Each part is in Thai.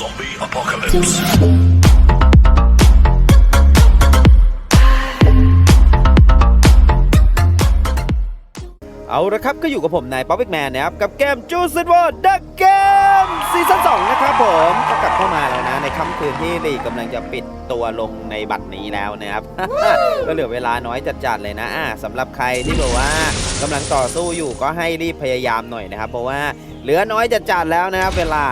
Zombie apocalypse. เอาละครับก็อยู่กับผมนายป๊อปวิกแมนนะครับ กับเกมจูซิ w วอร์ดักเกมซีซั่น2นะครับผมก็กลับเข้ามาแล้วนะ ในค่ำคืนที่ลีกกำลังจะปิดตัวลงในบัตรนี้แล้วนะครับ ก็เหลือเวลาน้อยจัดๆเลยนะอ่าสำหรับใครที่แบบว่ากำลังต่อสู้อยู่ก็ให้รีบพยายามหน่อยนะครับ เพราะว่าเหลือน้อยจัดๆแล้วนะครับเวลา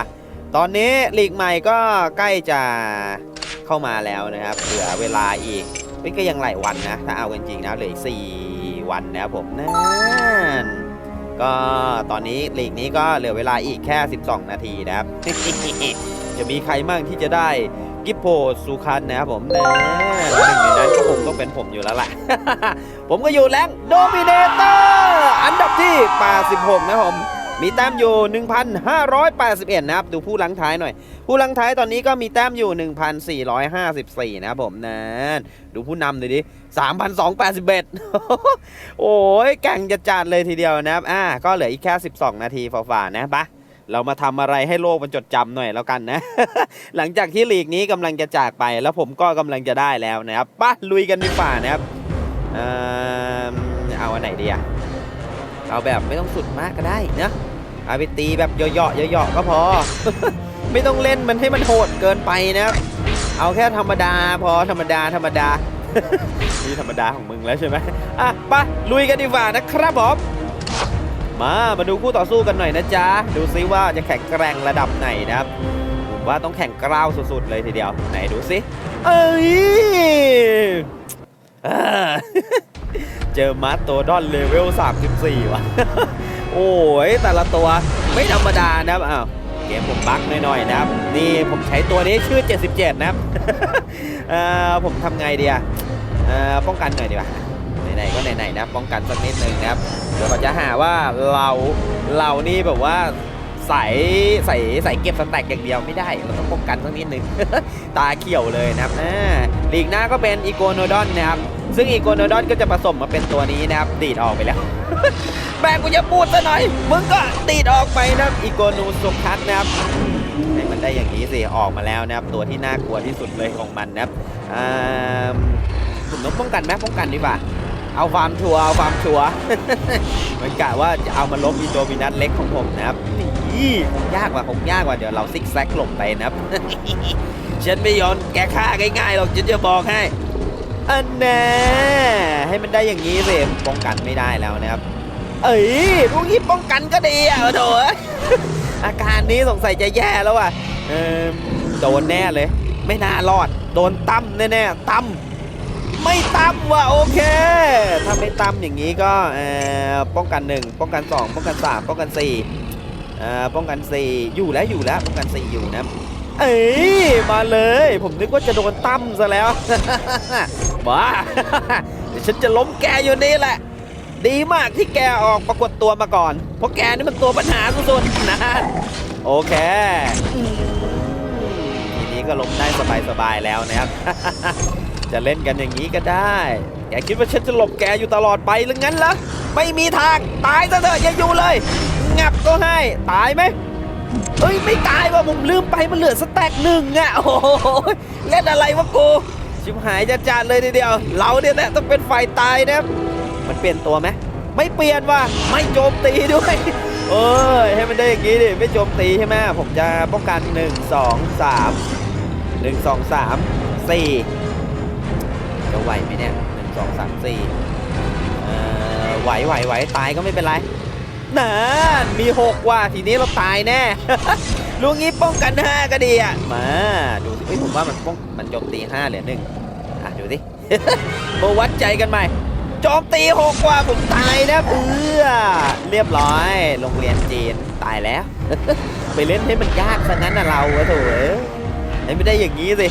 ตอนนี้ลีกใหม่ก็ใกล้จะเข้ามาแล้วนะครับ เหลือเวลาอีกเฮ้ยก็ยังหลายวันนะ ถ้าเอากันจริงนะเหลืออีก4วันนะครับผมนั่นก็ตอนนี้ลีกนี้ก็เหลือเวลาอีกแค่ 12 นาทีนะครับ จะมีใครมั่งที่จะได้กิปโปซูคันนะครับผมนั่นหนึ่งในนั้นก็คงต้องเป็นผมอยู่แล้วล่ะ ผมก็อยู่แรงโดมิเนเตอร์ อันดับที่86นะผม มีแต้มอยู่ 1,581 นะครับ ดูผู้ลังท้ายหน่อย ผู้ลังท้ายตอนนี้ก็มีแต้มอยู่ 1,454 นะครับผมนะดูผู้นำเลยดิ3,281 โอ้ยแก่งจะจัดเลยทีเดียวนะครับ อ่า ก็เหลืออีกแค่ 12 นาทีฝ่าๆนะปะเรามาทำอะไรให้โลกมันจดจำหน่อยแล้วกันนะ หลังจากที่ลีกนี้กำลังจะจากไป แล้วผมก็กำลังจะได้แล้วนะครับปะลุยกันดีกว่านะครับเอ่อเอาอันไหนดีอะเอาแบบไม่ต้องสุดมากก็ได้นะ เอาไปตีแบบเยาะๆเยาะๆก็พอ ไม่ต้องเล่นมันให้มันโหดเกินไปนะ เอาแค่ธรรมดาพอธรรมดาธรรมดานี่ธรรมดาของมึงแล้วใช่ไหมอะไปะลุยกันดีกว่านะครับผมมามาดูคู่ต่อสู้กันหน่อยนะจ๊ะ ดูซิว่าจะแข่งแกร่งระดับไหนนะครับผมว่าต้องแข่งกล้าวสุดๆเลยทีเดียว ไหนดูซิ เอ้ยอเจอมาสโตดอนเลเวล 34 ว่ะ โอ้ยแต่ละตัวไม่ธรรมดานะครับอ้าวเกมผมบั๊กหน่อยๆนะครับ นี่ผมใช้ตัวนี้ชื่อ 77 นะครับเอ่อผมทำไงดีอะเอ่อป้องกันหน่อยดีกว่าไหนๆก็ไหนๆนะป้องกันสักนิดนึงนะครับเดี๋ยวเขาจะหาว่าเราเรานี่แบบว่าใส่ใส่ใส่เก็บสแต็กอย่างเดียวไม่ได้เราต้องป้องกันสักนิดนึง ตาเขียวเลยนะครับอ่าลีกหน้าก็เป็นอีโกโนดอนนะครับ ซึ่งอีโกโนดอนก็จะผสมมาเป็นตัวนี้นะครับ ดีดออกไปแล้ว แม่งกูจะพูดซะหน่อย มึงก็ดีดออกไปนะครับอีโกนูสุคัสนะครับให้มันได้อย่างนี้สิ ออกมาแล้วนะครับ ตัวที่น่ากลัวที่สุดเลยของมันนะครับอ่าผมต้องป้องกันไหมป้องกันดีกว่า เอาฟาร์มชัวร์เอาฟาร์มชัวร์มันกะว่าจะเอามาลบอีโดมินัสเล็กของผมนะครับนี่ยากกว่าคงยากกว่าเดี๋ยวเราซิกแซกหลบไปนะครับ ฉันไม่ยอมแกฆ่าง่ายๆหรอกฉันจะบอกให้อันแน่ให้มันได้อย่างนี้สิป้องกันไม่ได้แล้วนะครับ เอ้ยพวกนี้ป้องกันก็ดีอะโถเอ้ยอาการนี้สงสัยจะแย่แล้วว่ะเออโดนแน่เลย ไม่น่ารอด โดนตั้มแน่ๆตั้มไม่ตั้มว่ะโอเค ถ้าไม่ตั้มอย่างนี้ก็เออป้องกันหนึ่งป้องกันสองป้องกันสามป้องกันสี่เอ่อป้องกันสี่อยู่แล้วอยู่แล้วป้องกันสี่อยู่นะเอ้ยมาเลย ผมนึกว่าจะโดนตั้มซะแล้วบ้าเดี๋ยวฉันจะล้มแกอยู่นี่แหละ ดีมากที่แกออกปรากฏตัวมาก่อน เพราะแกนี่มันตัวปัญหาสุดๆนะโอเคทีนี้ก็ล้มได้สบายๆแล้วนะครับ จะเล่นกันอย่างนี้ก็ได้ แกคิดว่าฉันจะหลบแกอยู่ตลอดไปหรืองั้นเหรอไม่มีทางตายซะเถอะอย่าอยู่เลย งับก็ให้ตายไหมเอ้ยไม่ตายว่ะผมลืมไปมันเหลือสแต็กหนึ่งอะโอ้โหเล่นอะไรวะกูชิบหายจะจัดเลยทีเดียว เราเนี่ยแหละต้องเป็นฝ่ายตายนะ มันเปลี่ยนตัวไหมไม่เปลี่ยนว่ะไม่โจมตีด้วยเอ้ยให้มันได้อย่างงี้ดิไม่โจมตีใช่ไหมผมจะป้องกัน 1 2 3 1 2 3 4 จะไหวไหมเนี่ย1 2 3 4เอ่อไหวไหวไหวตายก็ไม่เป็นไรนั่นมีหกว่ะทีนี้เราตายแน่ลุงนี้ป้องกันห้าก็ดีอะ มาดูสิผมว่ามันป้องมันโจมตีห้าเหลือหนึ่งอะ ดูสิมาวัดใจกันใหม่ โจมตีหกกว่าผมตายนะเพื่อเรียบร้อย โรงเรียนจีนตายแล้ว ไปเล่นให้มันยากซะงั้นนะเราอะโถเอ้ไม่ได้อย่างนี้สิ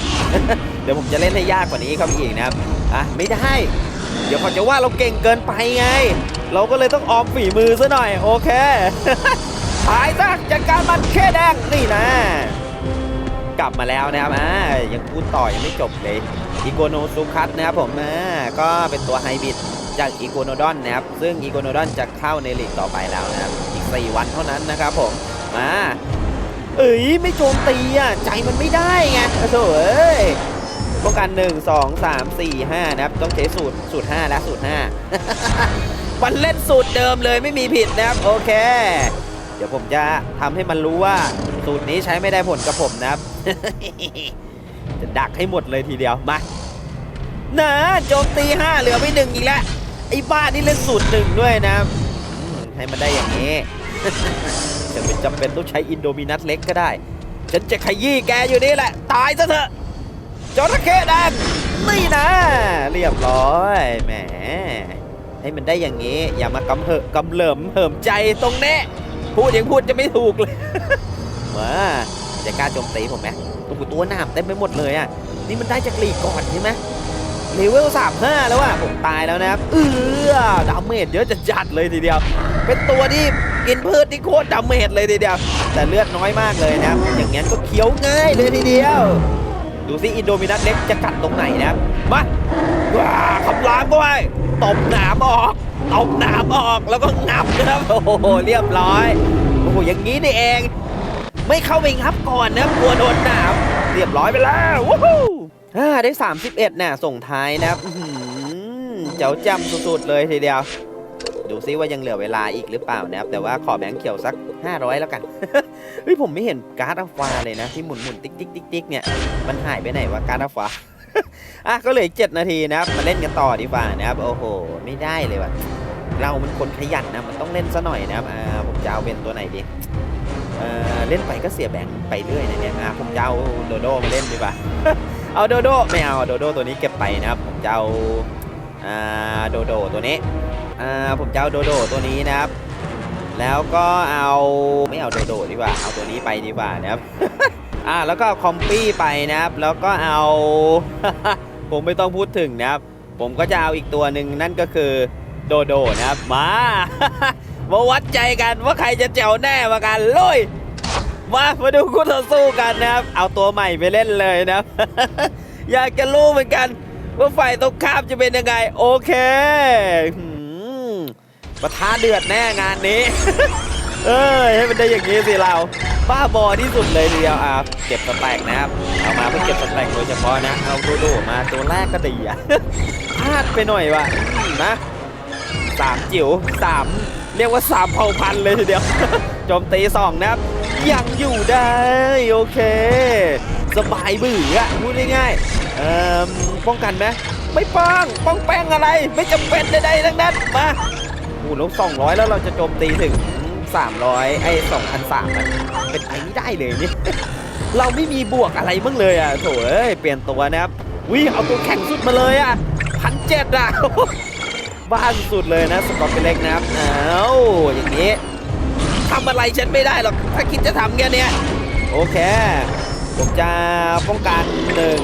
เดี๋ยวผมจะเล่นให้ยากกว่านี้เข้าไปอีกนะครับอะไม่ได้ เดี๋ยวเขาจะว่าเราเก่งเกินไปไง เราก็เลยต้องออมฝีมือซะหน่อยโอเคหายซะจัดการมันแค่แดงนี่นะ กลับมาแล้วนะครับอ่ายังพูดต่อยังไม่จบเลยอีโกโนซูคัสนะครับผมอ่าก็เป็นตัวไฮบริด จากอีโกโนดอนนะครับ ซึ่งอีโกโนดอนจะเข้าในลีกต่อไปแล้วนะครับ อีก 4 วันเท่านั้นนะครับผม มา เอ้ย ไม่โจมตีอะ ใจมันไม่ได้ไงโอ้โถเอ้ยป้องกันหนึ่งสองสามสี่ห้านะครับ ต้องใช้สูตรสูตรห้าและสูตรห้ามันเล่นสูตรเดิมเลยไม่มีผิดนะครับ โอเค เดี๋ยวผมจะทำให้มันรู้ว่าสูตรนี้ใช้ไม่ได้ผลกับผมนะครับ จะดักให้หมดเลยทีเดียว มานะโจมตีห้าเหลือไปหนึ่งอีกแล้ว ไอ้บ้านี่เล่นสูตรหนึ่งด้วยนะให้มันได้อย่างนี้จะเป็นจำเป็นต้องใช้อินโดมินัสเล็กก็ได้ ฉันจะขยี้แกอยู่นี่แหละ ตายซะเถอะจระเข้แดงนี่นะ เรียบร้อยแหมให้มันได้อย่างนี้ อย่ามากำเหอะกำเหลิมเหิมใจตรงนี้พูดยังพูดจะไม่ถูกเลยมาจะกล้าโจมตีผมไหมตัวตัวหนามเต็มไปหมดเลยอะนี่มันได้จากลีก่อนใช่ไหม เลเวลสามห้าแล้วอะผมตายแล้วนะครับเออดาเมจเยอะจะจัดเลยทีเดียว เป็นตัวที่กินพืชที่โคตรดาเมจเลยทีเดียว แต่เลือดน้อยมากเลยนะครับ อย่างงั้นก็เคี้ยวง่ายเลยทีเดียว ดูสิอินโดมินัสเล็กจะกัดตรงไหนนะครับ มาว้าคำรามก็ไปตบหนามออกตบหนามออกแล้วก็งับนะครับโอ้โหเรียบร้อยโอ้โหอย่างนี้นี่เอง ไม่เข้าไปงับก่อนนะกลัวโดนหนามเรียบร้อยไปแล้ววู้ฮู้ อ่าได้ 31น่ะส่งท้ายนะครับเจ้าจำสุดๆเลยทีเดียว ดูซิว่ายังเหลือเวลาอีกหรือเปล่านะครับ แต่ว่าขอแบงค์เขียวสัก 500 แล้วกัน เฮ้ยผมไม่เห็นการ์ดอัลฟาเลยนะ ที่หมุนหมุนๆติ๊กติ๊กติ๊กติ๊กเนี่ย มันหายไปไหนวะการ์ดอัลฟาอะก็เหลืออีก7นาทีนะครับ มาเล่นกันต่อดีกว่านะครับ โอ้โห ไม่ได้เลยว่ะ เรามันคนขยันนะ มันต้องเล่นซะหน่อยนะครับ อ่า ผมจะเอาเป็นตัวไหนดีเออเล่นไปก็เสียแบงค์ไปเรื่อยนะเนี่ยอ่าผมจะเอาโดโดมาเล่นดีกว่า เอาโดโดไม่เอาโดโดตัวนี้เก็บไปนะครับผมจะเอาอ่าโดโดตัวนี้อ่าผมจะเอาโดโดตัวนี้นะครับ แล้วก็เอาไม่เอาโดโดดีกว่าเอาตัวนี้ไปดีกว่านะครับอ่าแล้วก็คอมปี้ไปนะครับ แล้วก็เอาผมไม่ต้องพูดถึงนะครับ ผมก็จะเอาอีกตัวหนึ่งนั่นก็คือโดโดนะครับมามาวัดใจกันว่าใครจะแจ๋วแน่มากันลุย มามาดูคู่ต่อสู้กันนะครับ เอาตัวใหม่ไปเล่นเลยนะครับอยากจะรู้เหมือนกัน ว่าฝ่ายตรงข้ามจะเป็นยังไง โอเคมประทาเดือดแน่งานนี้ เอ้ยให้มันได้อย่างนี้สิเรา บ้าบอที่สุดเลยทีเดียวอะเก็บสแต็กนะครับ เอามาเพื่อเก็บสแต็กโดยเฉพาะนะ เอาดโดมาตัวแรกก็ดีอะพลาดไปหน่อยว่ะนะสามจิ๋วสามเรียกว่าสามเผ่าพันธุ์เลยทีเดียวโจมตีสองนะครับ ยังอยู่ได้ โอเค สบายบื้ออะพูดง่ายๆเอ่อป้องกันไหมไม่ป้องป้องแป้งอะไร ไม่จำเป็นใดๆทั้งนั้นมาโอ้ลบสองร้อยแล้วเราจะโจมตีถึง 300 ไอ้2,003มันเป็นไปไม่ได้เลยนี่ เราไม่มีบวกอะไรบ้างเลยอะโถเอ้ย เปลี่ยนตัวนะครับวิเอาตัวแข่งสุดมาเลยอะพันเจ็ดอะบ้าสุดเลยนะสกอตเป็นเล็กนะครับ เอาอย่างนี้ ทำอะไรฉันไม่ได้หรอก ถ้าคิดจะทำแค่เนี้ยโอเค ผมจะป้องกันหนึ่ง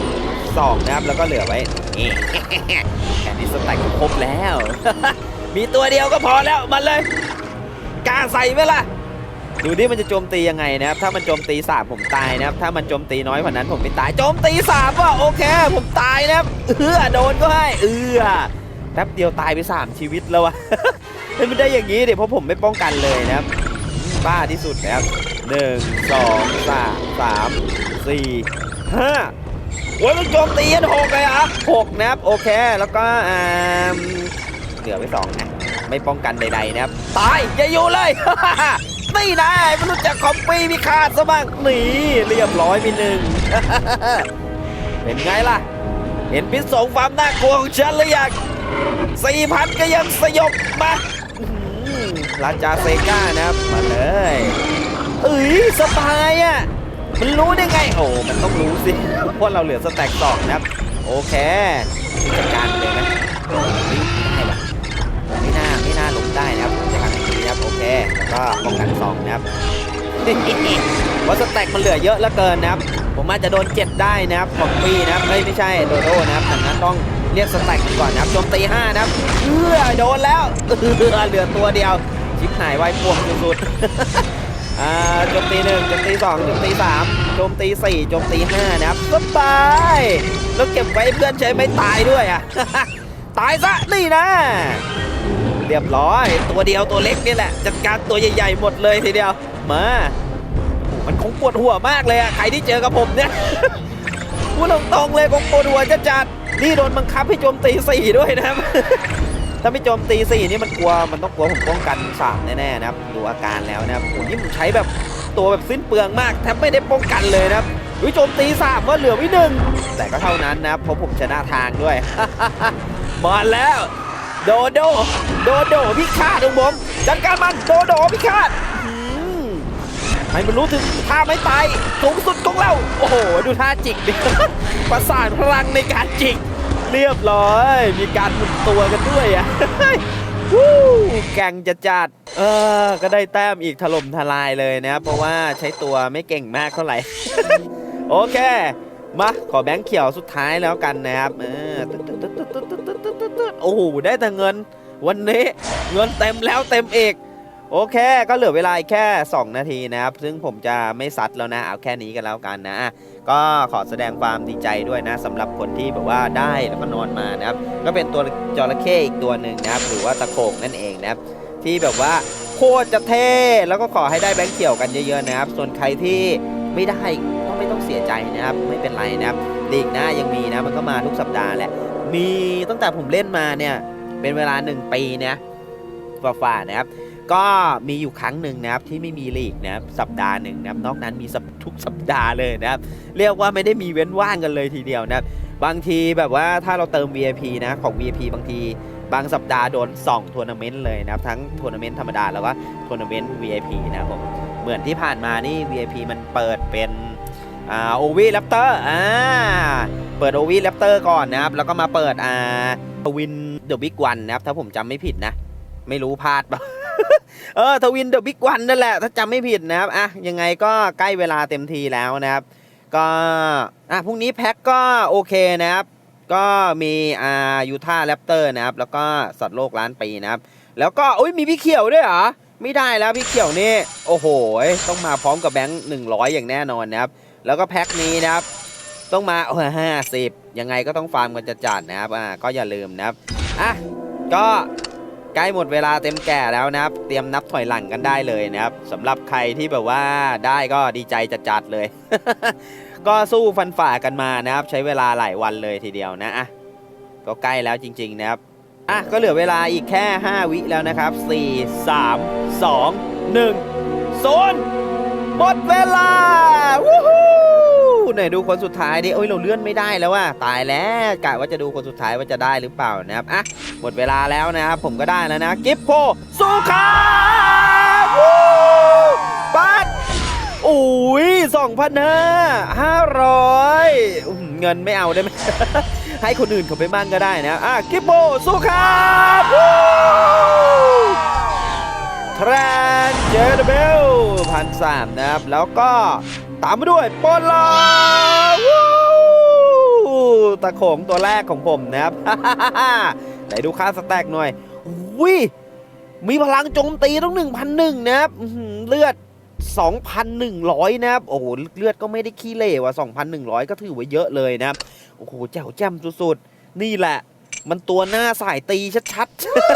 สองนะครับ แล้วก็เหลือไว้ นี่ แค่นี้สแต็กก็ครบแล้ว มีตัวเดียวก็พอแล้ว มันเลยกล้าใส่ไหมล่ะ ดูดิมันจะโจมตียังไงนะครับ ถ้ามันโจมตีสามผมตายนะครับ ถ้ามันโจมตีน้อยกว่านั้นผมไม่ตาย โจมตีสามว่ะโอเค ผมตายนะครับ เออโดนก็ให้ เออแป๊บเดียวตายไปสามชีวิตแล้ววะเฮ้ยมันได้อย่างนี้เดี๋ยวเพราะผมไม่ป้องกันเลยนะครับ บ้าที่สุดนะครับหนึ่งสองสามสามสี่ห้าโอ้ยมันโจมตีกันหกเลยอะหกนะครับโอเคแล้วก็อ่าเหลือไปสองนะไม่ป้องกันใดๆนะครับตายอย่าอยู่เลยนี่นะไม่รู้จักคอมปีมีขาดซะบ้างนี่เรียบร้อยไปหนึ่งเป็นไงล่ะ เห็นพิษสงความน่ากลัวของฉันหรือยังสี่พันก็ยังสยบมา ราชาเซก้านะครับ มาเลยเอ้ยสบายอะมันรู้ได้ไง โอ้ มันต้องรู้สิเพราะเราเหลือสแต็กสองนะครับ โอเคจัดการเลยไมนี่ได้ปะไม่น่าไม่น่าลงได้นะครับจะทำอย่างนี้นะครับโอเคแล้วก็ป้องกันสองนะครับเพราะสแต็กมันเหลือเยอะเหลือเกินนะครับ ผมอาจจะโดนเจ็บได้นะครับคอมปี้นะครับเอ้ยไม่ใช่โดโดนะครับดังนั้นต้องเรียกสแต็กก่อนนะครับโจมตีห้านะครับเออโดนแล้วเออเหลือตัวเดียว ชิบหายไวป่วงสุดๆอ่าโจมตีหนึ่งโจมตีสองโจมตีสามโจมตีสี่โจมตีห้านะครับสบายแล้วเก็บไว้เพื่อนใช้ไม่ตายด้วยอะตายซะนี่นะ เรียบร้อย ตัวเดียวตัวเล็กนี่แหละ จัดการตัวใหญ่ๆหมดเลยทีเดียวมามันคงปวดหัวมากเลยอะใครที่เจอกับผมเนี่ยพูดตรงๆเลยคงปวดหัวจะจัดนี่โดนบังคับให้โจมตีสี่ด้วยนะครับ ถ้าไม่โจมตีสี่นี่มันกลัวมันต้องกลัวผมป้องกันสามแน่ๆนะครับดูอาการแล้วนะครับโอ้นี่ผมใช้แบบตัวแบบสิ้นเปลืองมากแทบไม่ได้ป้องกันเลยนะครับวิโจมตีสามว่าเหลือไวิหนึ่งแต่ก็เท่านั้นนะเพราะผมชนะทางด้วยมาแล้วโดโดโดโดพิฆาตของผมจัดการมันโดโดพิฆาตอื้อหือให้มันรู้ถึงท่าไม่ตายสูงสุดของเรา โอ้โห ดูท่าจิกดิประสานพลังในการจิก เรียบร้อย มีการหมุนตัวกันด้วยอะวู้แกงจะจัดเออ ก็ได้แต้มอีกถล่มทลายเลยนะครับเพราะว่าใช้ตัวไม่เก่งมากเท่าไหร่ โอเค มา ขอแบงค์เขียวสุดท้ายแล้วกันนะครับเออโอ้โห ได้แต่เงิน วันนี้เงินเต็มแล้วเต็มเอก โอเค ก็เหลือเวลาแค่ 2 นาทีนะครับ ซึ่งผมจะไม่ซัดแล้วนะ เอาแค่นี้กันแล้วกันนะ ก็ขอแสดงความดีใจด้วยนะสำหรับคนที่แบบว่าได้แล้วก็นอนมานะครับ ก็เป็นตัวจระเข้อีกตัวหนึ่งนะครับ หรือว่าตะโขงนั่นเองนะครับ ที่แบบว่าโคตรจะเท่ แล้วก็ขอให้ได้แบงค์เขียวกันเยอะๆนะครับ ส่วนใครที่ไม่ได้ก็ไม่ต้องเสียใจนะครับ ไม่เป็นไรนะครับลีกหน้ายังมีนะ มันก็มาทุกสัปดาห์แหละ มีตั้งแต่ผมเล่นมาเนี่ย เป็นเวลา 1 ปีนะฝ่าๆนะครับ ก็มีอยู่ครั้งหนึ่งนะครับที่ไม่มีลีกนะครับสัปดาห์หนึ่งนะครับนอกนั้นมีทุกสัปดาห์เลยนะครับ เรียกว่าไม่ได้มีเว้นว่างกันเลยทีเดียวนะครับบางทีแบบว่าถ้าเราเติม VIP นะของ VIP บางทีบางสัปดาห์โดน2ทัวร์นาเมนต์เลยนะครับ ทั้งทัวร์นาเมนต์ธรรมดาแล้วก็ทัวร์นาเมนต์ VIP นะครับผมเหมือนที่ผ่านมานี่ VIP มันเปิดเป็นอ่าโอวีแรปเตอร์อ่าเปิดโอวีแรปเตอร์ก่อนนะครับ แล้วก็มาเปิดอ่าวินเดอะบิ๊กวันนะครับ ถ้าผมจำไม่ผิดนะ ไม่รู้พลาดปะ เออทวินเดอะบิ๊กวันนั่นแหละ ถ้าจำไม่ผิดนะครับ อะ ยังไงก็ใกล้เวลาเต็มทีแล้วนะครับ ก็ อะ พรุ่งนี้แพ็กก็โอเคนะครับ ก็มีอ่ายูท่าแรปเตอร์นะครับ แล้วก็สัตว์โลกล้านปีนะครับ แล้วก็โอ้ยมีพี่เขียวด้วยเหรอ ไม่ได้แล้วพี่เขียวนี่ โอ้โห ต้องมาพร้อมกับแบงค์หนึ่งร้อยอย่างแน่นอนนะครับ แล้วก็แพ็คนี้นะครับ ต้องมาโอ้ห้าสิบยังไงก็ต้องฟาร์มกันจะจัดนะครับ อ่า ก็อย่าลืมนะครับ อะ ก็ ใกล้หมดเวลาเต็มแก่แล้วนะครับ เตรียมนับถอยหลังกันได้เลยนะครับสำหรับใครที่แบบว่าได้ก็ดีใจจัดๆเลย ก็สู้ฟันฝ่ากันมานะครับ ใช้เวลาหลายวันเลยทีเดียวนะอะก็ใกล้แล้วจริง ๆ นะครับอะก็เหลือเวลาอีกแค่ 5 วิแล้วนะครับ 4 3 2 1 0หมดเวลาวู้ ไหนดูคนสุดท้ายดิโอ้ยเราเลื่อนไม่ได้แล้วว่ะตายแล้วกะว่าจะดูคนสุดท้ายว่าจะได้หรือเปล่านะครับอะหมดเวลาแล้วนะครับผมก็ได้แล้วนะกิฟโพสู้ครับวู้ปัดอุ้ยสองพันห้าห้าร้อยเงินไม่เอาได้ไหมให้คนอื่นเขาไปมั่งก็ได้นะอะกิบโบสู้ครับวู้ทรนเจอร์เบลพันสามนะครับแล้วก็ ตามมาด้วยปอนลาตะโขงตัวแรกของผมนะครับไหนดูค่าสแต็กหน่อยอุ้ยมีพลังโจมตีต้อง1,001นะครับอื้อหือเลือด 2,100 นะครับ โอ้โห เลือดก็ไม่ได้ขี้เหร่ว่ะ 2,100 ก็ถือว่าเยอะเลยนะครับ โอ้โหแจ๋วแจ่มสุดๆ นี่แหละ มันตัวหน้าสายตีชัด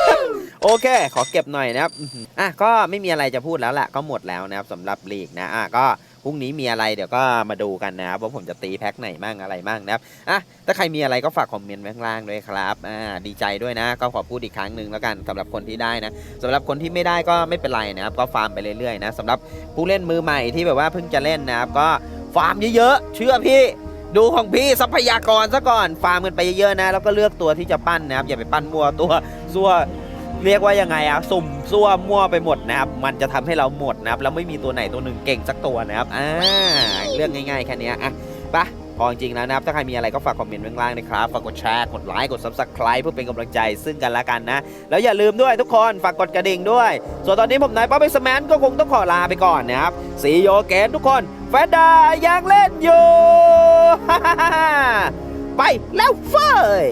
ๆ โอเค ขอเก็บหน่อยนะครับ อะ ก็ไม่มีอะไรจะพูดแล้วแหละ ก็หมดแล้วนะครับสำหรับลีกนะ อะ ก็ พรุ่งนี้มีอะไรเดี๋ยวก็มาดูกันนะครับว่าผมจะตีแพ็คไหนมั่งอะไรมั่งนะครับอะถ้าใครมีอะไรก็ฝากคอมเมนต์ไว้ข้างล่างด้วยครับอ่าดีใจด้วยนะ ก็ขอพูดอีกครั้งหนึ่งแล้วกันสำหรับคนที่ได้นะสำหรับคนที่ไม่ได้ก็ไม่เป็นไรนะครับก็ฟาร์มไปเรื่อยๆนะสำหรับผู้เล่นมือใหม่ที่แบบว่าเพิ่งจะเล่นนะครับก็ฟาร์มเยอะๆเชื่อพี่ดูของพี่ทรัพยากรซะก่อนฟาร์มกันไปเยอะๆนะ แล้วก็เลือกตัวที่จะปั้นนะครับอย่าไปปั้นมัวตัวซัว เรียกว่ายังไงอะสุ่มซั่วมั่วไปหมดนะครับมันจะทำให้เราหมดนะครับแล้วไม่มีตัวไหนตัวหนึ่งเก่งสักตัวนะครับอ่าเรื่องง่ายๆแค่นี้อะไปะพอจริงๆแล้วนะครับ ถ้าใครมีอะไรก็ฝากคอมเมนต์ไว้างล่างนะครับ ฝากกดแชร์ กดไลค์ กด subscribe เพื่อเป็นกำลังใจซึ่งกันและกันนะ แล้วอย่าลืมด้วยทุกคน ฝากกดกระดิ่งด้วย ส่วนตอนนี้ผมนายป๊อปเปสแมนก็คงต้องขอลาไปก่อนนะครับ สีโยเกนทุกคน แฟนดายังเล่นอยู่ ไปแล้วเฟ้ย